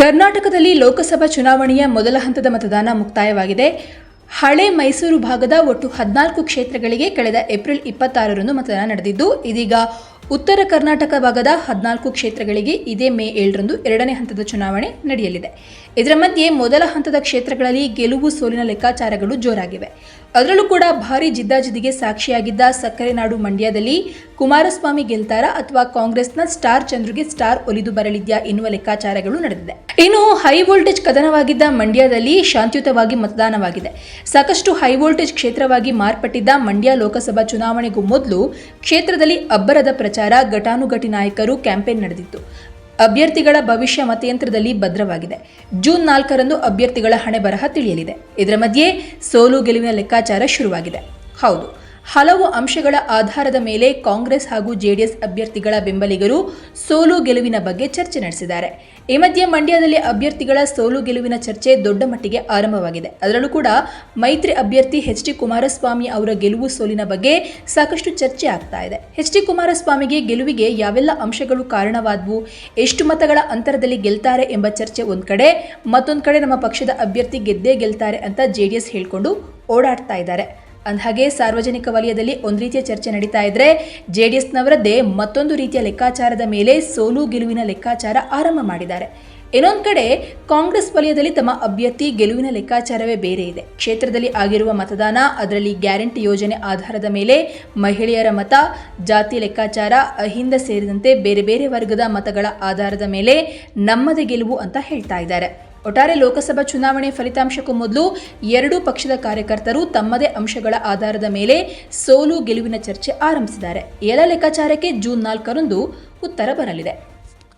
ಕರ್ನಾಟಕದಲ್ಲಿ ಲೋಕಸಭಾ ಚುನಾವಣೆಯ ಮೊದಲ ಹಂತದ ಮತದಾನ ಮುಕ್ತಾಯವಾಗಿದೆ. ಹಳೆ ಮೈಸೂರು ಭಾಗದ ಒಟ್ಟು ಹದಿನಾಲ್ಕು ಕ್ಷೇತ್ರಗಳಿಗೆ ಕಳೆದ ಏಪ್ರಿಲ್ ಇಪ್ಪತ್ತಾರರಂದು ಮತದಾನ ನಡೆದಿದ್ದು, ಇದೀಗ ಉತ್ತರ ಕರ್ನಾಟಕ ಭಾಗದ ಹದಿನಾಲ್ಕು ಕ್ಷೇತ್ರಗಳಿಗೆ ಇದೇ ಮೇ ಏಳರಂದು ಎರಡನೇ ಹಂತದ ಚುನಾವಣೆ ನಡೆಯಲಿದೆ. ಇದರ ಮಧ್ಯೆ ಮೊದಲ ಹಂತದ ಕ್ಷೇತ್ರಗಳಲ್ಲಿ ಗೆಲುವು ಸೋಲಿನ ಲೆಕ್ಕಾಚಾರಗಳು ಜೋರಾಗಿವೆ. ಅದರಲ್ಲೂ ಕೂಡ ಭಾರಿ ಜಿದ್ದಾಜಿದ್ದಿಗೆ ಸಾಕ್ಷಿಯಾಗಿದ್ದ ಸಕ್ಕರೆ ನಾಡು ಮಂಡ್ಯದಲ್ಲಿ ಕುಮಾರಸ್ವಾಮಿ ಗೆಲ್ತಾರಾ ಅಥವಾ ಕಾಂಗ್ರೆಸ್ನ ಸ್ಟಾರ್ ಚಂದ್ರುಗೆ ಸ್ಟಾರ್ ಒಲಿದು ಬರಲಿದ್ಯಾ ಎನ್ನುವ ಲೆಕ್ಕಾಚಾರಗಳು ನಡೆದಿದೆ. ಇನ್ನು ಹೈ ವೋಲ್ಟೇಜ್ ಕದನವಾಗಿದ್ದ ಮಂಡ್ಯದಲ್ಲಿ ಶಾಂತಿಯುತವಾಗಿ ಮತದಾನವಾಗಿದೆ. ಸಾಕಷ್ಟು ಹೈ ವೋಲ್ಟೇಜ್ ಕ್ಷೇತ್ರವಾಗಿ ಮಾರ್ಪಟ್ಟಿದ್ದ ಮಂಡ್ಯ ಲೋಕಸಭಾ ಚುನಾವಣೆಗೂ ಮೊದಲು ಕ್ಷೇತ್ರದಲ್ಲಿ ಅಬ್ಬರದ ಪ್ರಚಾರ, ಘಟಾನುಘಟಿ ನಾಯಕರು ಕ್ಯಾಂಪೇನ್ ನಡೆದಿತ್ತು. ಅಭ್ಯರ್ಥಿಗಳ ಭವಿಷ್ಯ ಮತಯಂತ್ರದಲ್ಲಿ ಭದ್ರವಾಗಿದೆ. ಜೂನ್ ನಾಲ್ಕರಂದು ಅಭ್ಯರ್ಥಿಗಳ ಹಣೆ ಬರಹ ತಿಳಿಯಲಿದೆ. ಇದರ ಮಧ್ಯೆ ಸೋಲು ಗೆಲುವಿನ ಲೆಕ್ಕಾಚಾರ ಶುರುವಾಗಿದೆ. ಹೌದು. ಹಲವು ಅಂಶಗಳ ಆಧಾರದ ಮೇಲೆ ಕಾಂಗ್ರೆಸ್ ಹಾಗೂ ಜೆಡಿಎಸ್ ಅಭ್ಯರ್ಥಿಗಳ ಬೆಂಬಲಿಗರು ಸೋಲು ಗೆಲುವಿನ ಬಗ್ಗೆ ಚರ್ಚೆ ನಡೆಸಿದ್ದಾರೆ. ಈ ಮಧ್ಯೆ ಮಂಡ್ಯದಲ್ಲಿ ಅಭ್ಯರ್ಥಿಗಳ ಸೋಲು ಗೆಲುವಿನ ಚರ್ಚೆ ದೊಡ್ಡ ಮಟ್ಟಿಗೆ ಆರಂಭವಾಗಿದೆ. ಅದರಲ್ಲೂ ಕೂಡ ಮೈತ್ರಿ ಅಭ್ಯರ್ಥಿ ಎಚ್ ಡಿ ಕುಮಾರಸ್ವಾಮಿ ಅವರ ಗೆಲುವು ಸೋಲಿನ ಬಗ್ಗೆ ಸಾಕಷ್ಟು ಚರ್ಚೆ ಆಗ್ತಾ ಇದೆ. ಎಚ್ ಡಿ ಕುಮಾರಸ್ವಾಮಿಗೆ ಗೆಲುವಿಗೆ ಯಾವೆಲ್ಲ ಅಂಶಗಳು ಕಾರಣವಾದವು, ಎಷ್ಟು ಮತಗಳ ಅಂತರದಲ್ಲಿ ಗೆಲ್ತಾರೆ ಎಂಬ ಚರ್ಚೆ ಒಂದು ಕಡೆ, ಮತ್ತೊಂದು ಕಡೆ ನಮ್ಮ ಪಕ್ಷದ ಅಭ್ಯರ್ಥಿ ಗೆದ್ದೇ ಗೆಲ್ತಾರೆ ಅಂತ ಜೆಡಿಎಸ್ ಹೇಳಿಕೊಂಡು ಓಡಾಡ್ತಾ ಇದ್ದಾರೆ. ಅಂದಹಾಗೆ ಸಾರ್ವಜನಿಕ ವಲಯದಲ್ಲಿ ಒಂದು ರೀತಿಯ ಚರ್ಚೆ ನಡೀತಾ ಇದ್ರೆ ಜೆಡಿಎಸ್ನವರದ್ದೇ ಮತ್ತೊಂದು ರೀತಿಯ ಲೆಕ್ಕಾಚಾರದ ಮೇಲೆ ಸೋಲು ಗೆಲುವಿನ ಲೆಕ್ಕಾಚಾರ ಆರಂಭ ಮಾಡಿದ್ದಾರೆ. ಇನ್ನೊಂದು ಕಡೆ ಕಾಂಗ್ರೆಸ್ ವಲಯದಲ್ಲಿ ತಮ್ಮ ಅಭ್ಯರ್ಥಿ ಗೆಲುವಿನ ಲೆಕ್ಕಾಚಾರವೇ ಬೇರೆ ಇದೆ. ಕ್ಷೇತ್ರದಲ್ಲಿ ಆಗಿರುವ ಮತದಾನ, ಅದರಲ್ಲಿ ಗ್ಯಾರಂಟಿ ಯೋಜನೆ ಆಧಾರದ ಮೇಲೆ ಮಹಿಳೆಯರ ಮತ, ಜಾತಿ ಲೆಕ್ಕಾಚಾರ, ಅಹಿಂದ ಸೇರಿದಂತೆ ಬೇರೆ ಬೇರೆ ವರ್ಗದ ಮತಗಳ ಆಧಾರದ ಮೇಲೆ ನಮ್ಮದೇ ಗೆಲುವು ಅಂತ ಹೇಳ್ತಾ ಇದ್ದಾರೆ. ಒಟ್ಟಾರೆ ಲೋಕಸಭಾ ಚುನಾವಣೆ ಫಲಿತಾಂಶಕ್ಕೂ ಮೊದಲು ಎರಡೂ ಪಕ್ಷದ ಕಾರ್ಯಕರ್ತರು ತಮ್ಮದೇ ಅಂಶಗಳ ಆಧಾರದ ಮೇಲೆ ಸೋಲು ಗೆಲುವಿನ ಚರ್ಚೆ ಆರಂಭಿಸಿದ್ದಾರೆ. ಎಲ್ಲ ಲೆಕ್ಕಾಚಾರಕ್ಕೆ ಜೂನ್ ನಾಲ್ಕರಂದು ಉತ್ತರ ಬರಲಿದೆ.